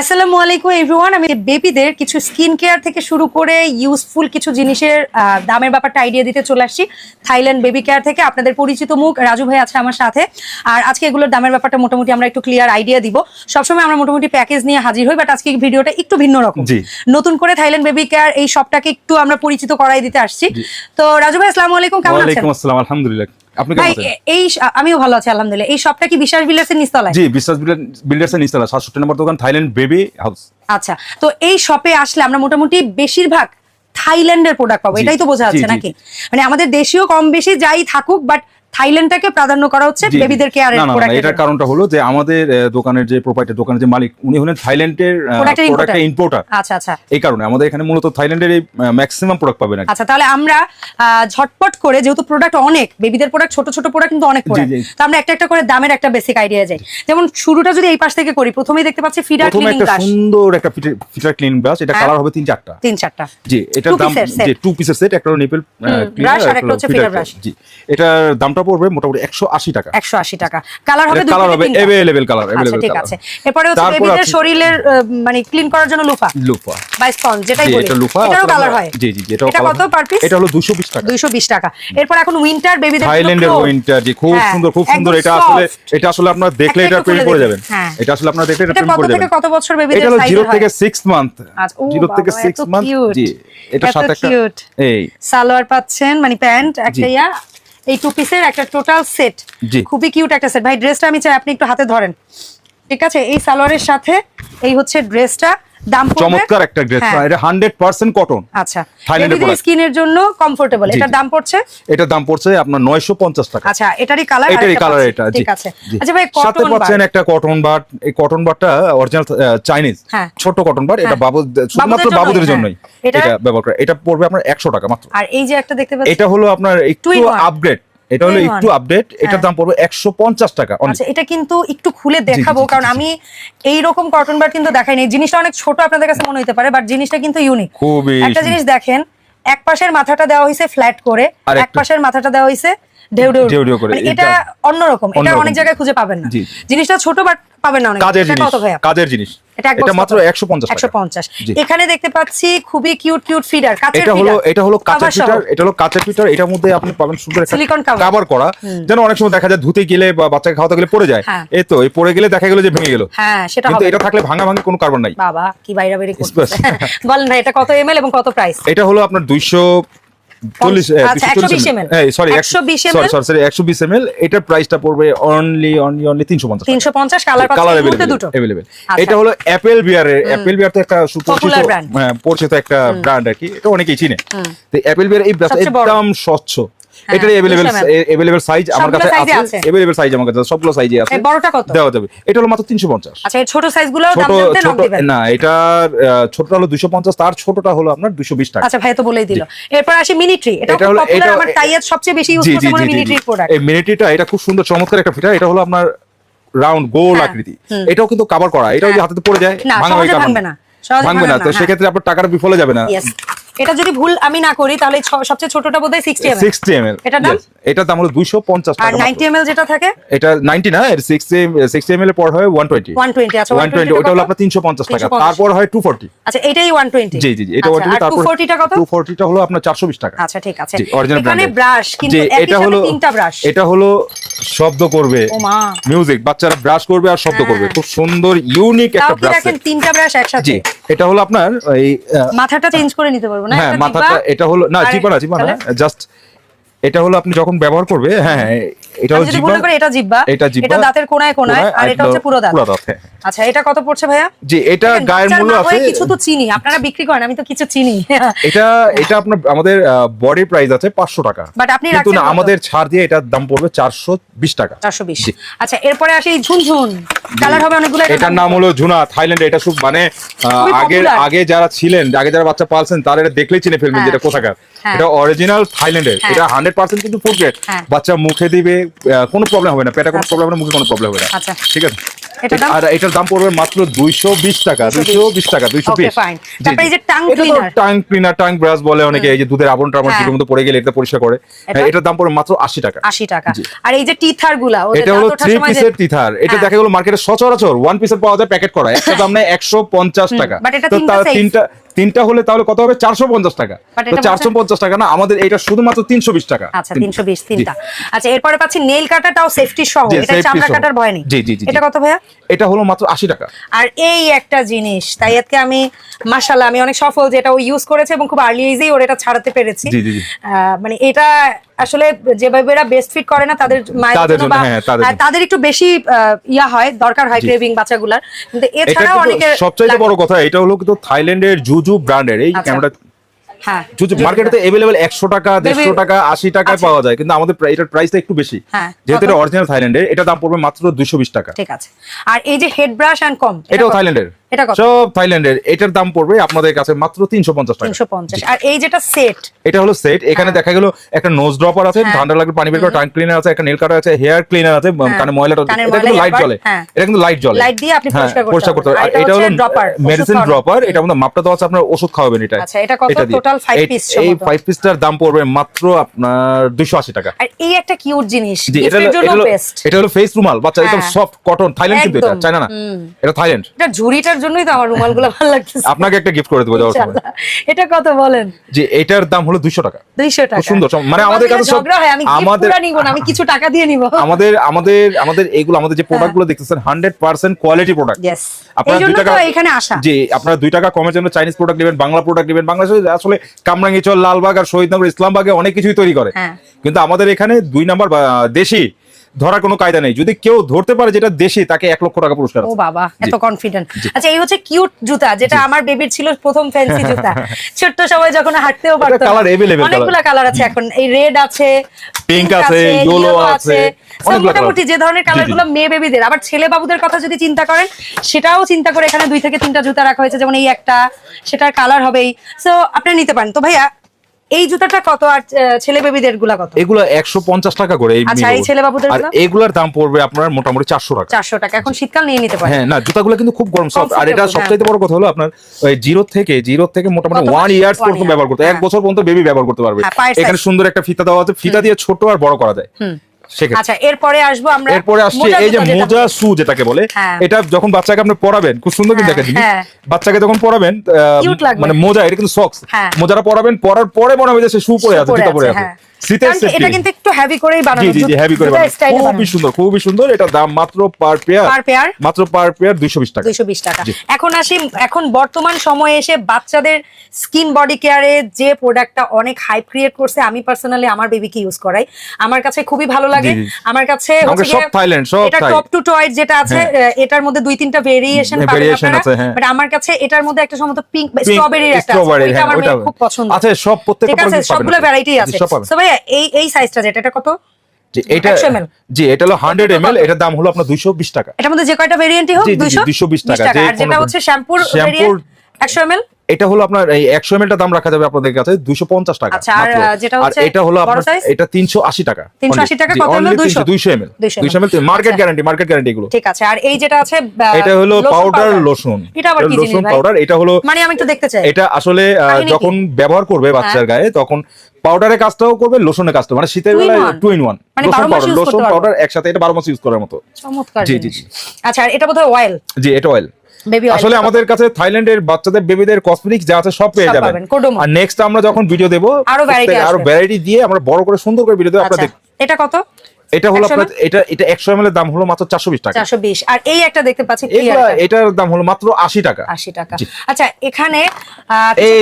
আসসালামু আলাইকুম এভরিওয়ান আমি বেবিদের কিছু স্কিন কেয়ার থেকে শুরু করে ইউজফুল কিছু জিনিসের দামের ব্যাপারটা আইডিয়া দিতে চলে আসছি। থাইল্যান্ড বেবি কেয়ার থেকে আপনাদের পরিচিত মুখ রাজু ভাই আছে আমার সাথে। আর আজকে এগুলোর দামের ব্যাপারটা মোটামুটি আমরা একটু ক্লিয়ার আইডিয়া দিব। সবসময় আমরা মোটামুটি প্যাকেজ নিয়ে হাজির হই বাট আজকে ভিডিওটা একটু ভিন্ন রকম। নতুন করে থাইল্যান্ড বেবি কেয়ার এই শপটাকে একটু আমরা পরিচিত করাই দিতে আসছি। তো রাজু ভাই আসসালামু আলাইকুম কেমন আছেন? আলহামদুলিল্লাহ। এই আমিও ভালো আছি আলহামদুলিল্লাহ। এই শপটা কি বিশ্বাস জি নিচতলা নম্বর দোকান থাইল্যান্ড বেবি হাউস। আচ্ছা তো এই শপে আসলে আমরা মোটামুটি বেশিরভাগ থাইল্যান্ডের প্রোডাক্ট পাবো এটাই তো বোঝা যাচ্ছে নাকি? মানে আমাদের দেশীয় কম বেশি যাই থাকুক বাট থাইল্যান্ডটাকে প্রাধান্য করা হচ্ছে বেবিদের কেয়ারের না না না প্রোডাক্ট এটার কারণটা হলো যে আমাদের দোকানের যে প্রোপাইটার দোকানের যে মালিক উনি হলেন থাইল্যান্ডের প্রোডাক্টের ইম্পোর্টার আচ্ছা আচ্ছা। এই কারণে আমাদের এখানে মূলত থাইল্যান্ডের এই ম্যাক্সিমাম প্রোডাক্ট পাবেন আচ্ছা তাহলে আমরা ঝটপট করে যেহেতু প্রোডাক্ট অনেক বেবিদের প্রোডাক্ট ছোট ছোট প্রোডাক্ট কিন্তু অনেক প্রোডাক্ট তো আমরা একটা একটা করে দামের একটা বেসিক আইডিয়া যাই। যেমন শুরুটা যদি এই পাশ থেকে করি প্রথমেই দেখতে পাচ্ছি ফিডার প্রথমে ক্লিনিং একটা ব্রাশ সুন্দর একটা ফিটার ক্লিন ব্রাশ এটা হ্যাঁ। কালার হবে তিন চারটা। তিন চারটা। জি এটার দাম যে টু পিসের সেট একটা নিপল brush আর একটা হচ্ছে feeder brush। জি এটার দামটা পড়বে মোটামুটি একশো আশি টাকা। একশো আশি টাকা। কালার হবে কালার হবে। এভেলেবেল কালার এভেলেবেল ঠিক আছে। এরপরে হচ্ছে বেবিদের শরীরের মানে ক্লিন করার জন্য লুফা। লুফা। বা স্পঞ্জ যেটাই বলি। এটা লুফা এটারও কালার হয়। জি জি এটা কত পার পিস এটা হলো 220 টাকা। 220 টাকা। এরপর এখন উইন্টার বেবিদের থাইল্যান্ডের উইন্টার জি খুব হ্যাঁ, সুন্দর খুব সুন্দর। এটা আসলে এটা আসলে আপনারা দেখলে এটা পড়ে দেখি। যাবেন। হ্যাঁ। এটা আসলে আপনারা দেখলে এটা এটা প্রেমে পড়ে যাবেন। কত বছর বেবিদের এটা 0 থেকে 6 মান্থ আচ্ছা, 0 থেকে 6 মান্থ জি এত সাথে একটা এই। সালোয়ার পাচ্ছেন মানে প্যান্ট একটা ইয়া। এই টু পিসের একটা টোটাল সেট খুবই কিউট একটা সেট ভাই ড্রেসটা আমি চাই আপনি একটু হাতে ধরেন। ঠিক আছে? এই সালোয়ারের সাথে এই হচ্ছে ড্রেসটা দাম চমৎকার একটা ড্রেস হ্যাঁ। এটা 100% কটন আচ্ছা। থাইল্যান্ডের product। স্কিনের জন্য কমফোর্টেবল এটার দাম পড়ছে? এটার দাম পড়ছে আপনার 950 টাকা। আচ্ছা এটারই কালার এটারই কালার এটা ঠিক আছে। আচ্ছা ভাই সাথে পাচ্ছেন একটা কটন বাট এই কটন বাটটা অরিজিনাল চাইনিজ হ্যাঁ। ছোট কটন বাট এটা হ্যাঁ। বাবু শুধুমাত্র বাবুদের হ্যাঁ। জন্যই। এটা- এটা ব্যবহার করে। এটা পড়বে আপনার 100 টাকা মাত্র। আর এই যে একটা দেখতে পাচ্ছি এটা হলো আপনার একটু. আপগ্রেড এটা হলো একটু আপডেট এটার হ্যাঁ। দাম পড়বে 150 টাকা আচ্ছা এটা কিন্তু একটু খুলে দেখাবো কারণ। আমি এই রকম কটন বার কিন্তু দেখাইনি। জিনিসটা অনেক ছোট আপনাদের কাছে মনে হতে পারে বাট জিনিসটা কিন্তু ইউনিক খুবই একটা জিনিস দেখেন এক পাশের মাথাটা দেওয়া হয়েছে ফ্ল্যাট করে এক পাশের মাথাটা দেওয়া হয়েছে মানে এটা অন্যরকম অনেক জায়গায় খুঁজে পাবেন না। জিনিসটা পাবেন না এখানে দেখতে পাচ্ছি খুবই কিউট কিউট এটা এটা মধ্যে আপনি পাবেন যেন অনেক সময় দেখা যায় ধুতে গেলে বা বাচ্চাকে খাওয়াতে গেলে পড়ে যায়। হ্যাঁ। এই তো পড়ে গেলে দেখা গেলো যে ভেঙে গেলো। হ্যাঁ সেটা এটা থাকলে ভাঙা ভাঙি কোনো কারণ নাই। বাবা কি বাইরে বলেন না এটা কত এম এল এবং কত প্রাইস এটা হলো আপনার 200 এটার প্রাইসটা পড়বে অনলি অনলি অনলি তিনশো পঞ্চাশ তিনশো পঞ্চাশ কালার কালার অ্যাভেলেবেল। এটা হলো অ্যাপেল বিয়ারের অ্যাপেল বিয়ার তো একটা হ্যাঁ, পরিচিত একটা ব্র্যান্ড আর কি। এটা অনেকেই চিনে। তো অ্যাপেল বিয়ার এই। একদম স্বচ্ছ। হ্যাঁ, এটার অ্যাভেলেবেল 200 ml অ্যাভেলেবেল সাইজ আমার কাছে আছে। আছে? সাইজ আমার কাছে সবগুলো সাইজে আছে। বড়টা কত? দেওয়া যাবে। এটা হলো মাত্র তিনশো পঞ্চাশ। আচ্ছা এই ছোট সাইজ দাম জানতে নক দিবেন। না এটার ছোটটা হলো দুইশো পঞ্চাশ তার ছোটটা হলো আপনার দুইশো বিশ টাকা। আচ্ছা ভাই তো বলেই দিল। এরপর আসি মিনি এটা এটা খুব পপুলার আমার টাইয়ের সবচেয়ে বেশি ইউজ করতে জি মনে জি জি। ট্রির প্রোডাক্ট এই মিনিটিটা এটা খুব সুন্দর চমৎকার একটা ফিটা এটা হলো আপনার রাউন্ড গোল হ্যাঁ, আকৃতি। এটাও কিন্তু কভার করা। এটাও যদি হাতে পড়ে যায় না, ভাঙা সহজে কারণ না। ভাঙবে না। তো হ্যাঁ। সেক্ষেত্রে আপনার টাকাটা বিফলে যাবে না। এটা যদি ভুল আমি না করি তাহলে সবচেয়ে ছোটটা বোধহয় sixty ML sixty M L এটার দাম? এটার দাম হলো দুইশো পঞ্চাশ আর টাকা নাইনটি এমএল যেটা থাকে? এটা নাইনটি না সিক্সটি সিক্সটি এম এল এর পর হয় ওয়ান টোয়েন্টি ওয়ান টোয়েন্টি আচ্ছা ওয়ান টোয়েন্টি ওটা হলো আপনার তিনশো পঞ্চাশ টাকা। তারপর হয় টু ফোর্টি আচ্ছা এটাই ওয়ান টোয়েন্টি জি জি জি এটা আর ওয়ান টু তারপর ফোর্টিটা কত টু ফোর্টিটা হলো আপনার চারশো বিশ টাকা। আচ্ছা ঠিক আছে। জি অরিজিনাল এখানে ব্রাশ কিন্তু এটা হলো তিনটা ব্রাশ এটা হলো শব্দ করবে। ও মা। মিউজিক বাচ্চারা ব্রাশ করবে আর শব্দ হ্যাঁ। করবে। খুব সুন্দর ইউনিক একটা ব্রাশ তিনটা ব্রাশ একসাথে? জি এটা হলো আপনার এই মাথাটা চেঞ্জ করে নিতে পারব। না হ্যাঁ মাথাটা এটা হলো না আর- জিবা না জিবা না জাস্ট এটা হলো আপনি যখন ব্যবহার করবে হ্যাঁ হ্যাঁ এটা হলো যদি জিবা এটা জিব্বা এটা দাঁতের কোণায় কোনায় কোনায়, আর এটা হচ্ছে পুরো দাঁত। পুরো দাঁত হ্যাঁ। আচ্ছা এটা কত পড়ছে ভাইয়া? জি এটা গায়ের মূল্য আছে। কিছু তো চিনি আপনারা বিক্রি করেন আমি তো কিছু চিনি। এটা এটা আপনার আমাদের বডি প্রাইস আছে পাঁচশো টাকা। But আপনি রাখছেন না আমাদের ছাড় দিয়ে এটার দাম পড়বে চারশো বিশ টাকা। চারশো বিশ। জি। আচ্ছা এরপরে আসি এই ঝুনঝুন কালার হবে অনেকগুলো এটার নাম হলো জুনা থাইল্যান্ডে এটা খুব মানে আগে আগে যারা ছিলেন আগে যারা বাচ্চা পালছেন তারা এটা দেখলেই চিনে ফেলবেন হ্যাঁ। যেটা কোথাকার। হ্যাঁ। এটা অরিজিনাল থাইল্যান্ডের হ্যাঁ। এটা হান্ড্রেড পার্সেন্ট কিন্তু ফুড গ্রেড হ্যাঁ। বাচ্চা মুখে দিবে কোনো প্রবলেম হবে না পেটে কোনো প্রবলেম হবে না মুখে কোনো প্রবলেম হবে না। আচ্ছা। ঠিক আছে? আর এটার দাম পড়বে মাত্র টাকা টাকা দুইশো ওকে বিশ। ফাইন তারপরে এই যে tongue cleaner tongue cleaner tongue brush বলে অনেকে এই যে দুধের হ্যাঁ। মতো পড়ে গেলে এটা পরিষ্কার করে। হ্যাঁ, এটার দাম পড়বে মাত্র আশি টাকা। আশি টাকা। আর এই যে টিথারগুলা এটা হলো পিসের টিথার এটা হ্যাঁ। দেখা গেলো মার্কেটে সচরাচর ওয়ান পিসের পাওয়া যায় প্যাকেট করা। একটা দাম নেয় একশো পঞ্চাশ টাকা। but তো তার তিনটা তিনটা হলে তাহলে কত হবে? চারশো পঞ্চাশ টাকা। তো চারশো পঞ্চাশ টাকা না আমাদের এটা শুধুমাত্র তিনশো বিশ টাকা। আচ্ছা তিনশো বিশ তিনটা। আচ্ছা এরপরে পাচ্ছি নেল কাটাটাও সেফটি সহ। এটা চামড়া কাটার ভয় নেই জি, জি, জি, এটা। কত ভাইয়া? এটা হলো মাত্র আশি টাকা। আর এই একটা জিনিস তাই আজকে আমি মাশাল্লাহ আমি অনেক সফল যেটা ও ইউজ করেছে এবং খুব আর্লি এজেই ওর এটা ছাড়াতে পেরেছি। মানে এটা আসলে যেভাবে এরা বেস্ট ফিট করে না তাদের মায়ের জন্য হ্যাঁ, তাদের জন্য। তাদের একটু বেশি ইয়া হয় দরকার হয় ক্রেভিং বাচ্চাগুলার। কিন্তু এছাড়াও অনেকের সবচাইতে বড় কথা এটা হলো কিন্তু থাইল্যান্ডের জুজু ব্র্যান্ডের এই আচ্ছা। ক্যামেরা হ্যাঁ। জুজু মার্কেটে এভেলেবেল একশো টাকা দেড়শো টাকা আশি টাকায় আচ্ছা। পাওয়া যায় কিন্তু আমাদের এটার প্রাইসটা একটু বেশি। হ্যাঁ, যেহেতু এটা অরিজিনাল থাইল্যান্ডের এটা দাম পড়বে মাত্র দুইশো বিশ টাকা। ঠিক আছে। আর এই যে হেড ব্রাশ অ্যান্ড কম এটাও থাইল্যান্ডের। এটা কত? সব থাইল্যান্ডের এটার দাম পড়বে আপনাদের কাছে মাত্র টাকা। আর এই যেটা সেট এটা হলো সেট এখানে দেখা গেল একটা নোজ ড্রপার আছে হ্যাঁ। ঠান্ডা লাগলে পানি বের করা ক্লিনার আছে একটা নেল কাটার আছে হেয়ার ক্লিনার আছে কানে ময়লাটা এটা কিন্তু লাইট জ্বলে। হ্যাঁ। এটা কিন্তু লাইট জ্বলে। Light দিয়ে আপনি হ্যাঁ, পরিষ্কার করতে পারবেন। আর এটা হলো মেডিসিন ড্রপার এটা মাপটা দেওয়া আছে আপনার ওষুধ খাওয়াবেন এটা। আচ্ছা, এটা কত? Total five এই- পিসটার দাম পড়বে মাত্র আপনার দুইশো আশি টাকা। আর এই একটা কিউট জিনিস এটা হলো- এটা হলো- ফেস রুমাল। বাচ্চা একদম হ্যাঁ। সফট কটন থাইল্যান্ড কিন্তু এটা চায়না না? এটা থাইল্যান্ড এটা ঝুড়িটার জন্যই তো আমার রুমালগুলো ভালো লাগতেছে। আপনাকে একটা গিফট করে দেবো যাওয়ার সময়। এটা কত বলেন? যে এটার দাম হলো দুইশো টাকা। দুইশো টাকা। খুব সুন্দর, মানে আমাদের কাছে সব- আমাদের- নিব না আমি কিছু টাকা দিয়ে নিব। আমাদের আমাদের আমাদের এইগুলো আমাদের যে প্রোডাক্টগুলো দেখতেছেন hundred percent quality product Yes. এই জন্য তো এখানে আসা। জি আপনারা দুই টাকা কমের জন্য চাইনিজ প্রোডাক্ট নেবেন বাংলা প্রোডাক্ট নেবেন বাংলাদেশে আসলে কামরাঙ্গিচর লালবাগ আর শহীদনগর ইসলামবাগে অনেক কিছুই তৈরি করে। হ্যাঁ। কিন্তু আমাদের এখানে দুই নাম্বার দেশি ধরার কোনো কায়দা নেই। যদি কেউ ধরতে পারে যেটা দেশি তাকে এক লক্ষ টাকা পুরস্কার ও বাবা এত কনফিডেন্ট আচ্ছা এই হচ্ছে কিউট জুতা যেটা আমার বেবির ছিল প্রথম ফ্যান্সি জুতা। ছোট্ট সময় যখন হাঁটতেও পারতো colour available অনেকগুলা কালার আছে এখন। এই রেড আছে Pink আছে, yellow আছে, মোটামুটি যে ধরনের। কালার মেয়ে বেবিদের আবার ছেলে বাবুদের কথা যদি চিন্তা করেন সেটাও চিন্তা করে এখানে দুই থেকে তিনটা জুতা রাখা হয়েছে। যেমন এই একটা সেটার কালার হবেই। সো আপনি নিতে পারেন। তো ভাইয়া এই জুতাটা কত আর ছেলে বেবিদেরগুলা কত? এগুলো একশো পঞ্চাশ টাকা করে এই আচ্ছা, এই। ছেলেবাবুদের আর এগুলার দাম পড়বে আপনার মোটামুটি চারশো টাকা। চারশো টাকা। এখন শীতকাল নিয়ে নিতে পারেন। হ্যাঁ না জুতাগুলো কিন্তু খুব গরম সব আর এটা সবচেয়ে সবচাইতে বড় কথা হলো আপনার জিরো থেকে জিরো থেকে মোটামুটি ওয়ান? ইয়ার্স পর্যন্ত ব্যবহার করতে এক হ্যাঁ। বছর পর্যন্ত বেবি ব্যবহার করতে পারবে। হ্যাঁ, এখানে সুন্দর একটা ফিতা দেওয়া আছে। ফিতা দিয়ে ছোট আর বড় করা যায়। আচ্ছা এরপরে আসব আমরা এরপরে আসছে এই যে মোজা সু যেটাকে বলে হ্যাঁ। এটা যখন বাচ্চাকে আপনি পরাবেন খুব সুন্দর কিন্তু হ্যাঁ, একটা জিনিস হ্যাঁ। বাচ্চাকে যখন পরাবেন মানে মোজা এটা কিন্তু সক্স। মোজাটা পরাবেন পরার পরে মনে হবে যে সে শু পরে আছে জুতা পরে আছে, আছে হ্যাঁ। শীতের কারণ কি এটা কিন্তু একটু হেভি করেই বানানো জি জি হেভি করে বানানো। খুবই সুন্দর খুবই সুন্দর। এটা দাম মাত্র পার পেয়ার পার পেয়ার মাত্র পার পেয়ার দুইশো বিশ টাকা। দুইশো বিশ টাকা। এখন আসি এখন বর্তমান সময়ে এসে বাচ্চাদের স্কিন বডি কেয়ারে যে প্রোডাক্টটা অনেক হাইপ ক্রিয়েট করছে আমি পার্সোনালি আমার বেবিকে ইউজ করাই। আমার কাছে খুবই ভালো লাগে। আমার কাছে সব গিয়ে- সব এটা টপ টু যেটা আছে এটার মধ্যে দুই তিনটা ভেরিয়েশন হ্যাঁ, পাবেন আপনারা। হ্যাঁ। বাট আমার কাছে এটার মধ্যে একটা সম্ভবত পিঙ্ক স্ট্রবেরির একটা আছে। হ্যাঁ, আমার খুব পছন্দ। আছে, সব প্রত্যেকটা সবগুলো ভ্যারাইটি আছে। এই এই সাইজটা যেটা এটা কত? জি, এটা জি এটা হলো হান্ড্রেড কত? এটার দাম হলো আপনার দুইশো বিশ টাকা। এটার মধ্যে যে কয়টা ভেরিয়েন্টই হোক জি, জি, জি, 200 220 টাকা, আর যেটা হচ্ছে শ্যাম্পুর শ্যাম্পুর- ভেরিয়েন্ট 100 ml এটা হলো আপনার এই একশো এম দাম রাখা যাবে আপনাদের কাছে দুইশো পঞ্চাশ টাকা আচ্ছা, আর, যেটা হচ্ছে এটা হলো আপনার এটা তিনশো আশি টাকা। 380 টাকা কত only 200? 200 এম 200 দুইশো মার্কেট। গ্যারান্টি মার্কেট গ্যারান্টি এগুলো। ঠিক আছে আর এই যেটা আছে এটা হলো পাউডার। লোশন এটা আবার কি জিনিস পাউডার এটা হলো মানে আমি একটু দেখতে চাই। এটা আসলে যখন ব্যবহার করবে বাচ্চার গায়ে তখন পাউডারের কাজটাও করবে লোশনের কাজটাও মানে শীতের বেলা বেলায় টু ইন ওয়ান মানে লোশন পাউডার লোশন পাউডার একসাথে এটা বারো মাস ইউজ করার মতো। চমৎকার জি, জি, আচ্ছা এটা বোধহয় অয়েল জি এটা অয়েল আসলে আমাদের কাছে থাইল্যান্ডের বাচ্চাদের বেবিদের কসমেটিক্স যা আছে সব পেয়ে যাবেন। আর নেক্সট আমরা যখন ভিডিও দেবো আরও। ভ্যারাইটি দিয়ে আমরা বড় করে সুন্দর করে ভিডিও দেবো আপনারা এটা কত? এটা হলো আপনার এটা এটা একশো এম এর দাম হলো মাত্র চারশো বিশ টাকা। 420 আর এই একটা দেখতে পাচ্ছি এগুলা ক্লিয়ার এটার দাম হলো মাত্র আশি টাকা। 80 টাকা। আচ্ছা এখানে এই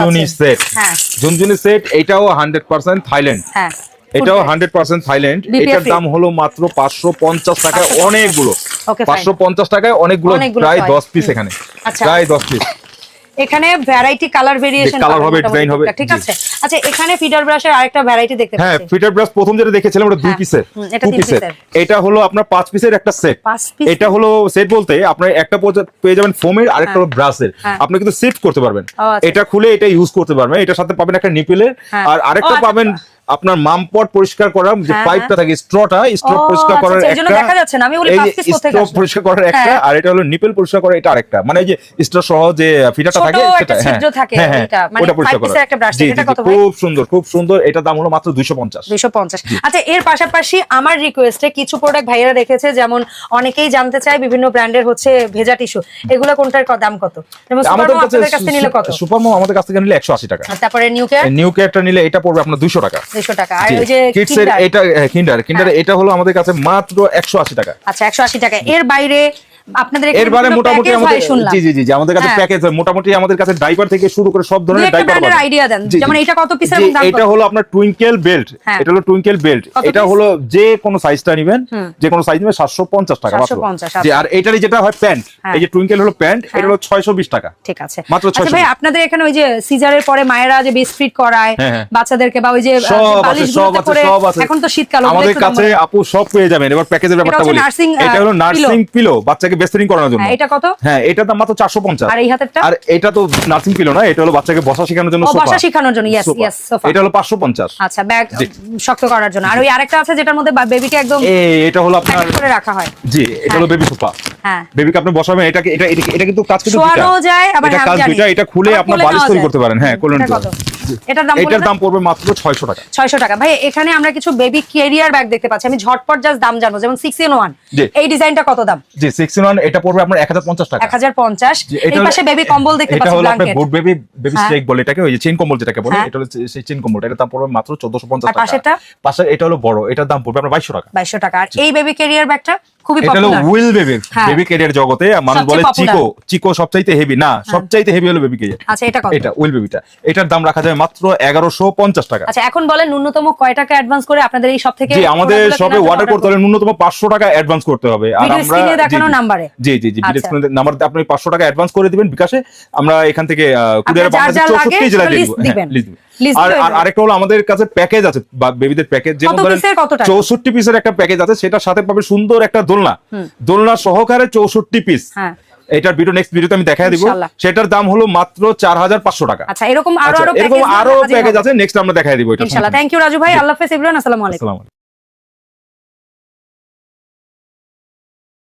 পাচ্ছি সেট হ্যাঁ। ঝুনঝুনি সেট এটাও হান্ড্রেড পার্সেন্ট থাইল্যান্ড হ্যাঁ। এটাও Food হান্ড্রেড পার্সেন্ট থাইল্যান্ড এটার দাম হলো মাত্র পাঁচশো পঞ্চাশ টাকায় 550 অনেকগুলো। Okay, fine. পাঁচশো পঞ্চাশ টাকায় অনেকগুলো অনেকগুলো প্রায় toy। দশ পিস এখানে। আচ্ছা। প্রায় দশ পিস এখানে ভ্যারাইটি কালার ভেরিয়েশন কালার হবে, ডিজাইন হবে, ঠিক আছে আচ্ছা এখানে ফিডার ব্রাশের আরেকটা ভ্যারাইটি দেখতে হ্যাঁ ফিডার ব্রাশ প্রথম যেটা দেখেছিলাম ওটা দুই হ্যাঁ, পিসের এটা তিন পিসের। এটা হলো আপনার পাঁচ পিসের একটা সেট এটা হলো সেট বলতে আপনার একটা পেয়ে যাবেন ফোমের আর একটা হ্যাঁ। ব্রাশের হ্যাঁ। আপনি কিন্তু শিফট করতে পারবেন আচ্ছা। এটা খুলে এটা ইউজ করতে পারবেন এটার সাথে পাবেন একটা নিপেলের হ্যাঁ। আর আরেকটা আচ্ছা। পাবেন আপনার মামপট পরিষ্কার করার যে হ্যাঁ, পাইপটা থাকে স্ট্রটা স্ট্র পরিষ্কার আচ্ছা, করার আচ্ছা, একটা দেখা যাচ্ছে না। আমি বলি আসলো? পরিষ্কার করার একটা হ্যাঁ। আর এটা হলো নিপেল পরিষ্কার করা এটা আরেকটা। মানে যে স্ট্র সহ যে ফিটারটা ছোট থাকে সেটা হ্যাঁ। হ্যাঁ, হ্যাঁ, মানে ওটা পরিষ্কার five করা। একটা জি এটা কত? খুব সুন্দর খুব সুন্দর এটার দাম হলো মাত্র 250 দুইশো পঞ্চাশ। আচ্ছা এর পাশাপাশি আমার রিকোয়েস্টে কিছু প্রোডাক্ট ভাইয়েরা রেখেছে যেমন অনেকেই জানতে চায় বিভিন্ন ব্র্যান্ডের হচ্ছে ভেজা টিস্যু এগুলো কোনটার দাম কত? আমাদের কাছে নিলে কত? সুপার মম আমাদের কাছ থেকে নিলে 180 টাকা। তারপরে নিউ কেয়ার নিউ কেয়ারটা নিলে এটা পড়বে আপনার 200 টাকা। দুইশো টাকা। আর ওই যে কিডস এর এটা কিন্ডার কিন্ডার হ্যাঁ। এটা হলো আমাদের কাছে মাত্র 180 টাকা। আচ্ছা একশো আশি টাকা। এর বাইরে আপনাদের এখানে এরবারে মোটামুটি আমাদের জি জি জি জি, আমাদের কাছে। প্যাকেজ মোটামুটি আমাদের কাছে ডাইপার থেকে শুরু করে সব ধরনের ডাইপার ব্র্যান্ডের আইডিয়া দেন। যেমন এটা কত পিসের দাম এটা হলো আপনার টুইঙ্কেল বেল্ট। এটা হলো টুইঙ্কেল বেল্ট এটা হলো যে কোনো সাইজটা নেবেন। যে কোনো সাইজ নেবেন 750 টাকা মাত্র। জি আর এটারই যেটা হয় প্যান্ট। এই যে টুইঙ্কেল হলো প্যান্ট এটা হলো 620 টাকা। ঠিক আছে। মাত্র আচ্ছা 600 ভাই আপনাদের এখানে ওই যে সিজারের পরে মায়েরা যে বেস্ট ফিট করায় হ্যাঁ, হ্যাঁ। বাচ্চাদেরকে বা ওই যে আছে করে এখন তো শীতকাল আমাদের কাছে আপু সব পেয়ে যাবেন। এবার প্যাকেজের ব্যাপারটা বলি। এটা হলো নার্সিং পিলো বাচ্চাকে বেস্টারিং করানোর জন্য। হ্যাঁ, এটা কত? হ্যাঁ এটা দাম মাত্র 450 আর এই হাতেরটা? আর এটা তো নার্সিং পিলো না এটা হলো বাচ্চাকে বসা শেখানোর জন্য সোফা। বসা শেখানোর জন্য। এটা হলো 550 আচ্ছা ব্যাগ শক্ত করার জন্য। আর ওই আরেকটা আছে যেটার মধ্যে বেবিকে একদম এটা হলো আপনার করে রাখা হয়। জি এটা হলো বেবি সোফা। হ্যাঁ। বেবিকে আপনি বসাবেন এটা এটা- এটা কিন্তু কাজ কিন্তু শোয়ানো যায় আবার এটা কাজ আমি এটা খুলে আবার আপনার বালিশ তৈরি করতে পারেন। কোলেন এটার দাম এটার দাম পড়বে মাত্র 600 টাকা। ছয়শো টাকা। ভাই এখানে আমরা কিছু বেবি ক্যারিয়ার ব্যাগ দেখতে পাচ্ছি। আমি ঝটপট জাস্ট দাম জানব। যেমন সিক্স ইন ওয়ান জি। এই ডিজাইনটা কত দাম? জি 61 এটা পড়বে আপনার 1050 টাকা। এক হাজার পঞ্চাশ। জি, এটা এই হলো- পাশে বেবি কম্বল দেখতে এটা হলো আপনার গুড বেবি বেবি স্ট্রেক বলে এটাকে ওই যে চেইন কম্বল যেটাকে বলে হ্যাঁ। এটা হলো সেই চেইন কম্বল এটা দাম পড়বে মাত্র 1450 আর টাকা? পাশে এটা হলো বড় এটার দাম পড়বে আপনার 2200 টাকা। 2200 টাকা। আর এই বেবি ক্যারিয়ার ব্যাগটা খুবই এটা হলো উইল বেবি হ্যাঁ। বেবি ক্যারিয়ার জগতে মানুষ বলে। চিকো চিকো সবচাইতে হেভি না সবচাইতে হেভি হলো বেবি ক্যারিয়ার আচ্ছা এটা কত এটা উইল বেবিটা এটার দাম রাখা যায় মাত্র 1150 টাকা আচ্ছা এখন বলেন ন্যূনতম কয় টাকা অ্যাডভান্স করে আপনাদের এই সব থেকে জি আমাদের শপে অর্ডার করতে হলে ন্যূনতম 500 টাকা অ্যাডভান্স করতে হবে আর আমরা জি, দেখানো। নাম্বারে? জি জি জি ভিডিও আচ্ছা। স্ক্রিনে নাম্বারতে আপনি 500 টাকা অ্যাডভান্স করে দিবেন বিকাশে আমরা এখান থেকে কুরিয়ার বাংলাদেশ 64 জেলায় সেটা দিয়ে দিবেন। আর আরেকটা হলো আমাদের কাছে প্যাকেজ আছে বেবিদের প্যাকেজ যেমন ধরেন? 64 পিসের একটা প্যাকেজ আছে সেটার সাথে পাবে সুন্দর একটা দোলনা। দোলনা সহকারে 64 পিস হ্যাঁ। এটার ভিডিও নেক্সট ভিডিওতে আমি দেখাই দিব। সেটার দাম হলো মাত্র 4500 টাকা। আচ্ছা এরকম আরও আচ্ছা, আরও এরকম প্যাকেজ আরও প্যাকেজ আছে নেক্সট আমরা দেখাই দিব ইনশাআল্লাহ থ্যাংক ইউ রাজু ভাই। আল্লাহ হাফেজ। ইব্রাহিম আসসালামু আলাইকুম।